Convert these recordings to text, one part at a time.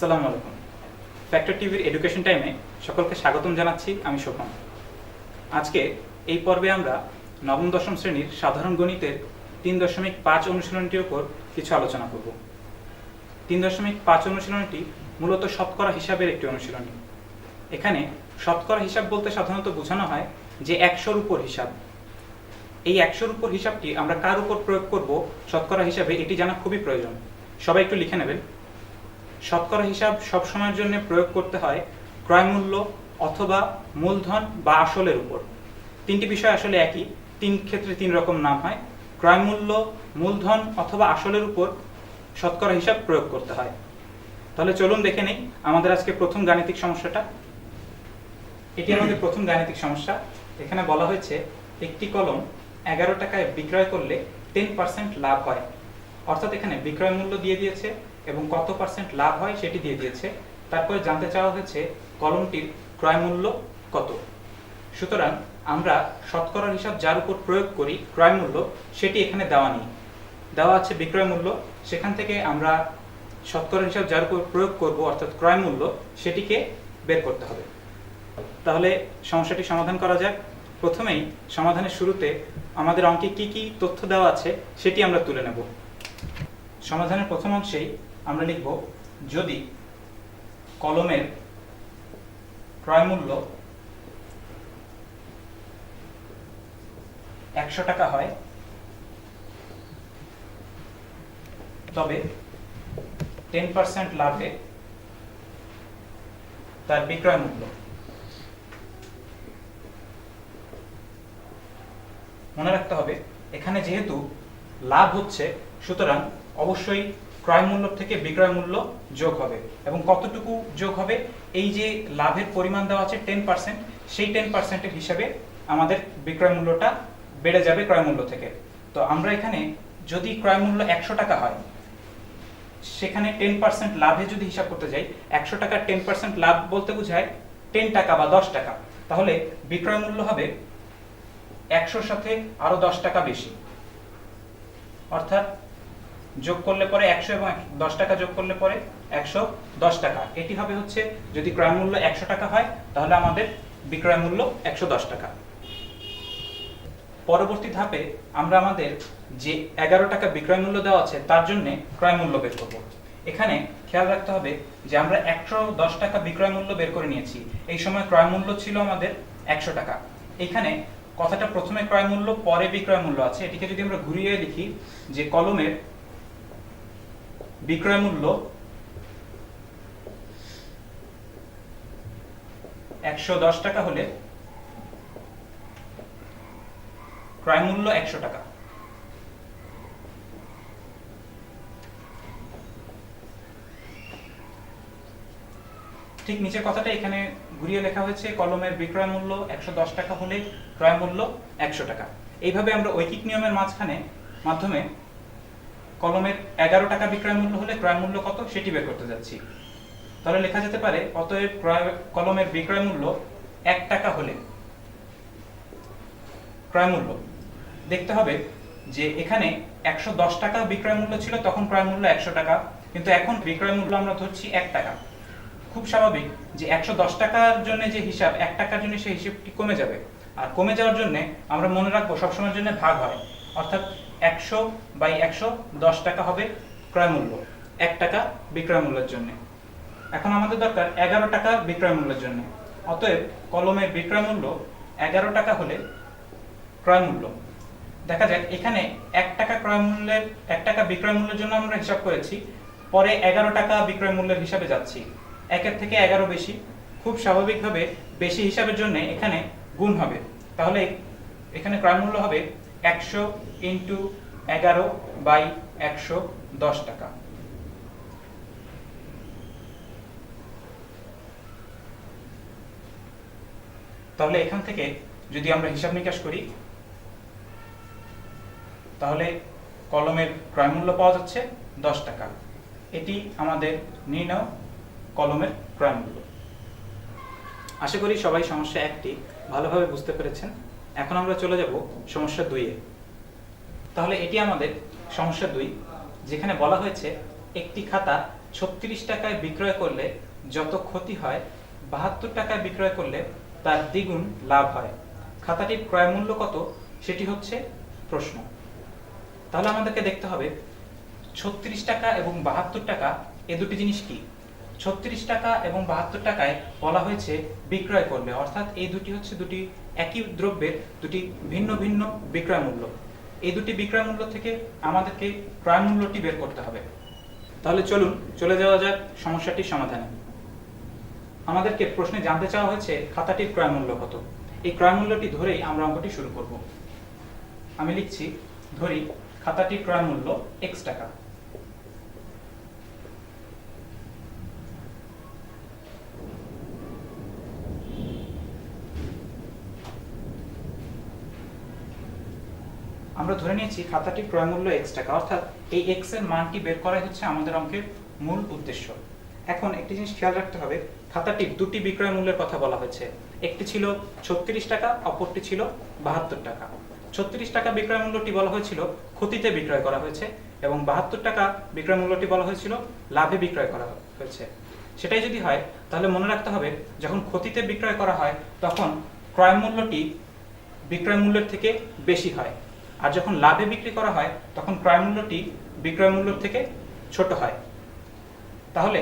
আসসালামু আলাইকুম। ফ্যাক্টর টিভির এডুকেশন টাইমে সকলকে স্বাগতম জানাচ্ছি আমি শোভন আজকে এই পর্বে আমরা নবম, দশম শ্রেণির সাধারণ গণিতের তিন দশমিক পাঁচ অনুশীলনটির ওপর কিছু আলোচনা করব। তিন দশমিক পাঁচ অনুশীলনটি মূলত শতকরা হিসাবের একটি অনুশীলনী। এখানে শতকরা হিসাব বলতে সাধারণত বোঝানো হয় যে একশোর উপর হিসাব। এই একশোর উপর হিসাবটি আমরা কার উপর প্রয়োগ করব শতকরা হিসাবে এটি জানা খুবই প্রয়োজন। সবাই একটু লিখে নেবেন। শতকরা হিসাব সব সময়ের জন্য প্রয়োগ করতে হয় ক্রয় মূল্য অথবা মূলধন বা আসলের উপর। তিনটি বিষয় আসলে একই, তিন ক্ষেত্রে তিন রকম নাম হয়। ক্রয় মূল্য মূলধন অথবা আসলের উপর শতকরা হিসাব প্রয়োগ করতে হয়। তাহলে চলুন দেখে নেই আমাদের আজকে প্রথম গাণিতিক সমস্যাটা। এটি আমাদের প্রথম গাণিতিক সমস্যা। এখানে বলা হয়েছে, একটি কলম এগারো টাকায় বিক্রয় করলে টেন পার্সেন্ট লাভ হয়। অর্থাৎ এখানে বিক্রয় মূল্য দিয়ে দিয়েছে। এবং কত পার্সেন্ট লাভ হয় সেটি দিয়ে দিয়েছে। তারপরে জানতে চাওয়া হয়েছে কলমটির ক্রয় মূল্য কত। সুতরাং আমরা শতকরার হিসাব যার উপর প্রয়োগ করি ক্রয় মূল্য সেটি এখানে দেওয়া নেই। দেওয়া আছে বিক্রয় মূল্য। সেখান থেকে আমরা শতকরা হিসাব যার উপর প্রয়োগ করব, অর্থাৎ ক্রয় মূল্য সেটিকে বের করতে হবে। তাহলে সমস্যাটি সমাধান করা যাক। প্রথমেই সমাধানের শুরুতে আমাদের অঙ্কে কি কি তথ্য দেওয়া আছে, সেটি আমরা তুলে নেব। সমাধানের প্রথম অংশেই আমরা লিখব, যদি কলমের ক্রয় মূল্য একশো টাকা হয়, তবে টেন পার্সেন্ট লাভে তার বিক্রয় মূল্য। মনে রাখতে হবে, এখানে যেহেতু লাভ হচ্ছে, সুতরাং অবশ্যই ক্রয় মূল্য থেকে বিক্রয় মূল্য যোগ হবে এবং কতটুকু যোগ হবে? এই যে লাভের পরিমাণ দেওয়া আছে টেন পার্সেন্ট সেই টেন পার্সেন্টের হিসাবে আমাদের বিক্রয় মূল্যটা বেড়ে যাবে ক্রয় মূল্য থেকে। তো আমরা এখানে যদি ক্রয় মূল্য একশো টাকা হয়, সেখানে টেন পার্সেন্ট লাভে যদি হিসাব করতে যাই, একশো টাকার টেন পার্সেন্ট লাভ বলতে বোঝায় টেন টাকা বা দশ টাকা। তাহলে বিক্রয় মূল্য হবে একশোর সাথে আরও দশ টাকা বেশি। অর্থাৎ যোগ করলে পরে একশো এবং দশ টাকা যোগ করলে পরে একশো দশ টাকা। এটি হবে হচ্ছে যদি ক্রয় মূল্য একশো টাকা হয়, তাহলে আমাদের বিক্রয় মূল্য একশো দশ টাকা। পরবর্তী ধাপে আমরা আমাদের যে এগারো টাকা বিক্রয় মূল্য দেওয়া আছে, তার জন্য ক্রয় মূল্য বের করব। এখানে খেয়াল রাখতে হবে যে আমরা একশো দশ টাকা বিক্রয় মূল্য বের করে নিয়েছি। এই সময় ক্রয় মূল্য ছিল আমাদের একশো টাকা। এখানে কথাটা প্রথমে ক্রয় মূল্য, পরে বিক্রয় মূল্য আছে। এটিকে যদি আমরা ঘুরিয়ে লিখি যে কলমের বিক্রয় মূল্য একশো দশ টাকা হলে ক্রয় মূল্য একশো টাকা। ঠিক নিচের কথাটা এখানে ঘুরিয়ে লেখা হয়েছে, কলমের বিক্রয় মূল্য একশো দশ টাকা হলে ক্রয় মূল্য একশো টাকা। এইভাবে আমরা ঐকিক নিয়মের মাঝখানে, মাধ্যমে কলমের এগারো টাকা বিক্রয় মূল্য হলে ক্রয় মূল্য কত সেটি বের করতে যাচ্ছি। তাহলে লেখা যেতে পারে, অতএব ক্রয়, কলমের বিক্রয় মূল্য এক টাকা হলে ক্রয় মূল্য। দেখতে হবে যে এখানে একশো দশ টাকা বিক্রয় মূল্য ছিল, তখন ক্রয় মূল্য একশো টাকা, কিন্তু এখন বিক্রয় মূল্য আমরা ধরছি এক টাকা। খুব স্বাভাবিক যে একশো দশ টাকার জন্য যে হিসাব, এক টাকার জন্য সেই হিসাবটি কমে যাবে। আর কমে যাওয়ার জন্য আমরা মনে রাখব সবসময়ের জন্য ভাগ হয়। অর্থাৎ একশো বাই একশো দশ টাকা হবে ক্রয় মূল্য, এক টাকা বিক্রয় মূল্যের জন্য। এখন আমাদের দরকার এগারো টাকা বিক্রয় মূল্যের জন্য। অতএব কলমের বিক্রয় মূল্য এগারো টাকা হলে ক্রয় মূল্য। দেখা যাক, এখানে এক টাকা ক্রয় মূল্যের, এক টাকা বিক্রয় মূল্যের জন্য আমরা হিসাব করেছি, পরে এগারো টাকা বিক্রয় মূল্যের হিসাবে যাচ্ছি। একের থেকে এগারো বেশি। খুব স্বাভাবিকভাবে বেশি হিসাবের জন্য এখানে গুণ হবে। তাহলে এখানে ক্রয় মূল্য হবে একশো ইন্টু এগারো বাই একশো দশ টাকা। তাহলে এখান থেকে যদি আমরা হিসাব নিকাশ করি, তাহলে কলমের ক্রয় মূল্য পাওয়া যাচ্ছে দশ টাকা। এটি আমাদের নির্ণয় কলমের ক্রয় মূল্য আশা করি সবাই সমস্যা একটি ভালোভাবে বুঝতে পেরেছেন। এখন আমরা চলে যাব সমস্যা দুইয়ে তাহলে এটি আমাদের সমস্যা দুই, যেখানে বলা হয়েছে একটি খাতা ছত্রিশ টাকায় বিক্রয় করলে যত ক্ষতি হয়, বাহাত্তর টাকায় বিক্রয় করলে তার দ্বিগুণ লাভ হয়। খাতাটির ক্রয় মূল্য কত, সেটি হচ্ছে প্রশ্ন। তাহলে আমাদেরকে দেখতে হবে, ছত্রিশ টাকা এবং বাহাত্তর টাকা এ দুটি জিনিস কি? ছত্রিশ টাকা এবং বাহাত্তর টাকায় বলা হয়েছে বিক্রয় করবে অর্থাৎ এই দুটি হচ্ছে দুটি একই দ্রব্যের দুটি ভিন্ন ভিন্ন বিক্রয় মূল্য। এই দুটি বিক্রয় মূল্য থেকে আমাদেরকে ক্রয় মূল্যটি বের করতে হবে। তাহলে চলুন, চলে যাওয়া যাক সমস্যাটির সমাধানে। আমাদেরকে প্রশ্নে জানতে চাওয়া হয়েছে, খাতাটির ক্রয় মূল্য কত? এই ক্রয় মূল্যটি ধরেই আমরা অঙ্কটি শুরু করব। আমি লিখছি, ধরি, খাতাটির ক্রয় মূল্য এক্স টাকা। আমরা ধরে নিয়েছি খাতাটি ক্রয় মূল্য এক্স টাকা। অর্থাৎ এই এক্সের মানটি বের করাই হচ্ছে আমাদের অঙ্কের মূল উদ্দেশ্য। এখন একটি জিনিস খেয়াল রাখতে হবে, খাতাটির দুটি বিক্রয় মূল্যের কথা বলা হয়েছে। একটি ছিল ছত্রিশ টাকা, অপরটি ছিল বাহাত্তর টাকা। ছত্রিশ টাকা বিক্রয় মূল্যটি বলা হয়েছিল ক্ষতিতে বিক্রয় করা হয়েছে এবং বাহাত্তর টাকা বিক্রয় মূল্যটি বলা হয়েছিল লাভে বিক্রয় করা হয়েছে। সেটাই যদি হয়, তাহলে মনে রাখতে হবে, যখন ক্ষতিতে বিক্রয় করা হয়, তখন ক্রয় মূল্যটি বিক্রয় মূল্যের থেকে বেশি হয়। আর যখন লাভে বিক্রি করা হয়, তখন ক্রয় মূল্যটি বিক্রয় মূল্যের থেকে ছোট হয়। তাহলে,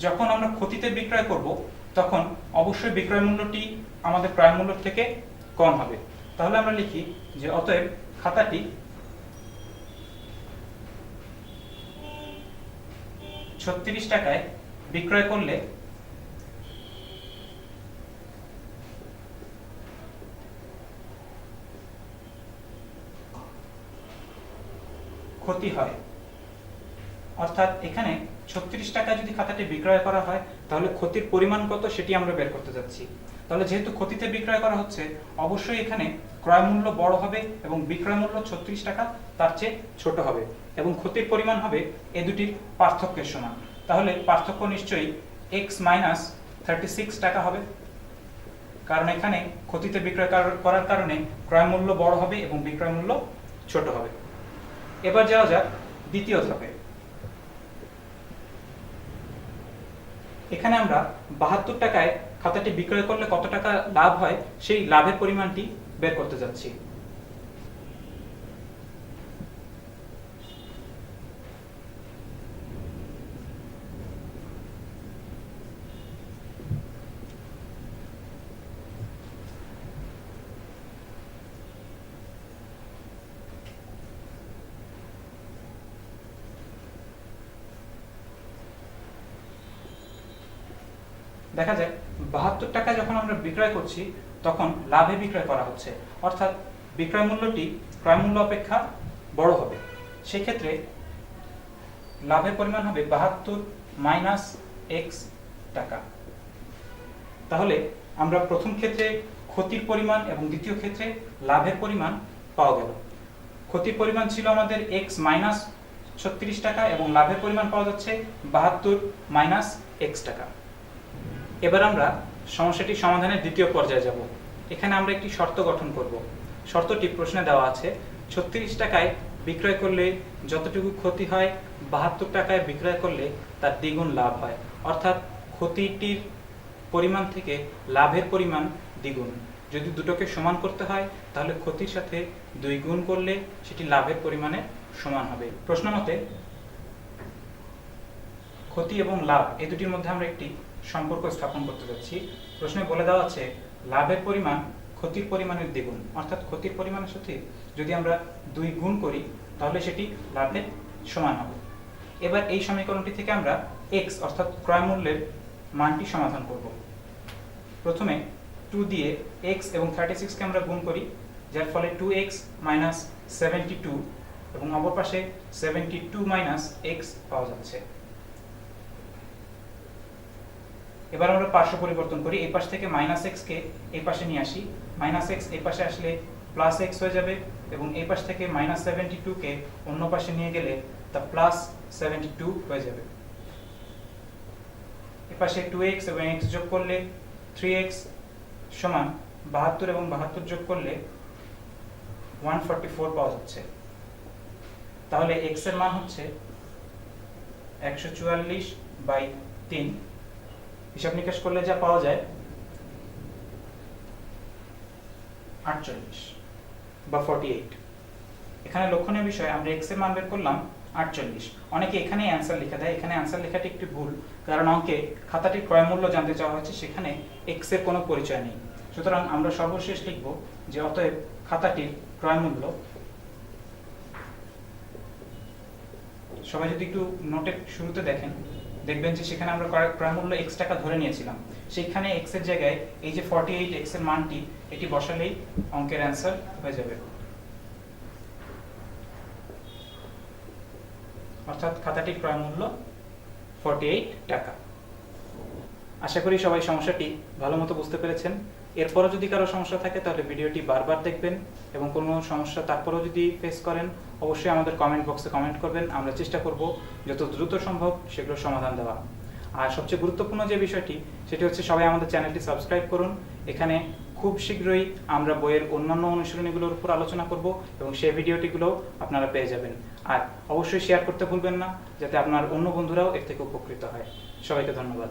যখন আমরা ক্ষতিতে বিক্রয় করব, তখন অবশ্যই বিক্রয় মূল্যটি আমাদের ক্রয় মূল্যের থেকে কম হবে। তাহলে আমরা লিখি যে, অতএব খাতাটি ছত্রিশ টাকায় বিক্রয় করলে ক্ষতি হয়। অর্থাৎ এখানে ছত্রিশ টাকা যদি খাতাটি বিক্রয় করা হয়, তাহলে ক্ষতির পরিমাণ কত সেটি আমরা বের করতে যাচ্ছি। তাহলে যেহেতু ক্ষতিতে বিক্রয় করা হচ্ছে, অবশ্যই এখানে ক্রয় মূল্য বড় হবে এবং বিক্রয় মূল্য ছত্রিশ টাকা, তার চেয়ে ছোট হবে এবং ক্ষতির পরিমাণ হবে এ দুটির পার্থক্যের সমান। তাহলে পার্থক্য নিশ্চয়ই এক্স মাইনাস থার্টি সিক্স টাকা হবে, কারণ এখানে ক্ষতিতে বিক্রয় করার- কারণে ক্রয় মূল্য বড় হবে এবং বিক্রয় মূল্য ছোট হবে। এবার যাওয়া যাক দ্বিতীয় ধাপে। এখানে আমরা বাহাত্তর টাকায় খাতাটি বিক্রয় করলে কত টাকা লাভ হয়, সেই লাভের পরিমাণটি বের করতে যাচ্ছি। দেখা যায়, বাহাত্তর টাকা যখন আমরা বিক্রয় করছি, তখন লাভে বিক্রয় করা হচ্ছে। অর্থাৎ বিক্রয় মূল্যটি ক্রয় মূল্য অপেক্ষা বড় হবে। সেক্ষেত্রে লাভের পরিমাণ হবে বাহাত্তর মাইনাস এক্স টাকা। তাহলে আমরা প্রথম ক্ষেত্রে ক্ষতির পরিমাণ এবং দ্বিতীয় ক্ষেত্রে লাভের পরিমাণ পাওয়া গেল। ক্ষতির পরিমাণ ছিল আমাদের এক্স মাইনাস ছত্রিশ টাকা এবং লাভের পরিমাণ পাওয়া যাচ্ছে বাহাত্তর মাইনাস এক্স টাকা। এবার আমরা সমস্যাটি সমাধানের দ্বিতীয় পর্যায়ে যাব। এখানে আমরা একটি শর্ত গঠন করব। শর্তটি প্রশ্নে দেওয়া আছে, ছত্রিশ টাকায় বিক্রয় করলে যতটুকু ক্ষতি হয়, বাহাত্তর টাকায় বিক্রয় করলে তার দ্বিগুণ লাভ হয়। অর্থাৎ ক্ষতিটির পরিমাণ থেকে লাভের পরিমাণ দ্বিগুণ। যদি দুটোকে সমান করতে হয়, তাহলে ক্ষতির সাথে দুই গুণ করলে সেটি লাভের পরিমাণে সমান হবে। প্রশ্ন মতে ক্ষতি এবং লাভ, এই দুটির মধ্যে আমরা একটি সম্পর্ক স্থাপন করতে যাচ্ছি। প্রশ্নে বলে দেওয়া আছে, লাভের পরিমাণ ক্ষতির পরিমাণের দ্বিগুণ। অর্থাৎ ক্ষতির পরিমাণের সাথে যদি আমরা দুই গুণ করি, তাহলে সেটি লাভের সমান হবে। এবার এই সমীকরণটি থেকে আমরা এক্স অর্থাৎ ক্রয় মূল্যের মানটি সমাধান করব। প্রথমে টু দিয়ে এক্স এবং থার্টি সিক্সকে আমরা গুণ করি, যার ফলে two x minus seventy two এবং অপর পাশে সেভেন্টি টু মাইনাস এক্স পাওয়া যাচ্ছে। এবার আমরা পার্শ্ব পরিবর্তন করি। এই পাশ থেকে মাইনাস এক্স কে এই পাশে নিয়ে আসি। মাইনাস এক্স এই পাশে আসলে প্লাস এক্স হয়ে যাবে এবং এই পাশ থেকে মাইনাস সেভেন্টি টু কে অন্য পাশে নিয়ে গেলে তা প্লাস সেভেন্টি টু হয়ে যাবে। এ পাশে টু এক্স এবং এক্স যোগ করলে থ্রি এক্স সমান বাহাত্তর এবং বাহাত্তর যোগ করলে ওয়ান ফোরটি ফোর পাওয়া যাচ্ছে। তাহলে এক্সের মান হচ্ছে একশো চুয়াল্লিশ বাই তিন। হিসাব নিকাশ করলে যা পাওয়া যায়? আটচল্লিশ বা ফর্টি এখানে লক্ষণীয় বিষয়, আমরা এক্সের মান বের করলাম আটচল্লিশ। অনেকে এখানে অ্যান্সার লিখে দেয়। এখানে অ্যান্সার লেখাটি একটি ভুল, কারণ অঙ্কে খাতাটির ক্রয় মূল্য জানতে চাওয়া হয়েছে, সেখানে এক্সের কোনো পরিচয় নেই। সুতরাং আমরা সর্বশেষ লিখব যে অতএব খাতাটির ক্রয় মূল্য সবাই যদি একটু নোটের শুরুতে দেখেন। দেখবেন যে সেখানে আমরা ক্রয় মূল্য এক্স টাকা ধরে নিয়েছিলাম। সেখানে এক্সের জায়গায় এই যে ফর্টি এইট এক্সের মানটি, এটি বসালেই অঙ্কের অ্যান্সার হয়ে যাবে। অর্থাৎ খাতাটি ক্রয় মূল্য ফর্টি এইট টাকা। আশা করি সবাই সমস্যাটি ভালো মতো বুঝতে পেরেছেন। এরপরও যদি কারও সমস্যা থাকে, তাহলে ভিডিওটি বারবার দেখবেন এবং কোনো সমস্যা তারপরেও যদি ফেস করেন, অবশ্যই আমাদের কমেন্ট বক্সে কমেন্ট করবেন। আমরা চেষ্টা করব যত দ্রুত সম্ভব সেগুলোর সমাধান দেওয়া। আর সবচেয়ে গুরুত্বপূর্ণ যে বিষয়টি, সেটি হচ্ছে সবাই আমাদের চ্যানেলটি সাবস্ক্রাইব করুন। এখানে খুব শীঘ্রই আমরা বইয়ের অন্যান্য অনুশীলনীগুলোর উপর আলোচনা করব এবং সেই ভিডিওটিগুলো আপনারা পেয়ে যাবেন। আর অবশ্যই শেয়ার করতে ভুলবেন না, যাতে আপনার অন্য বন্ধুরাও এর থেকে উপকৃত হয়। সবাইকে ধন্যবাদ।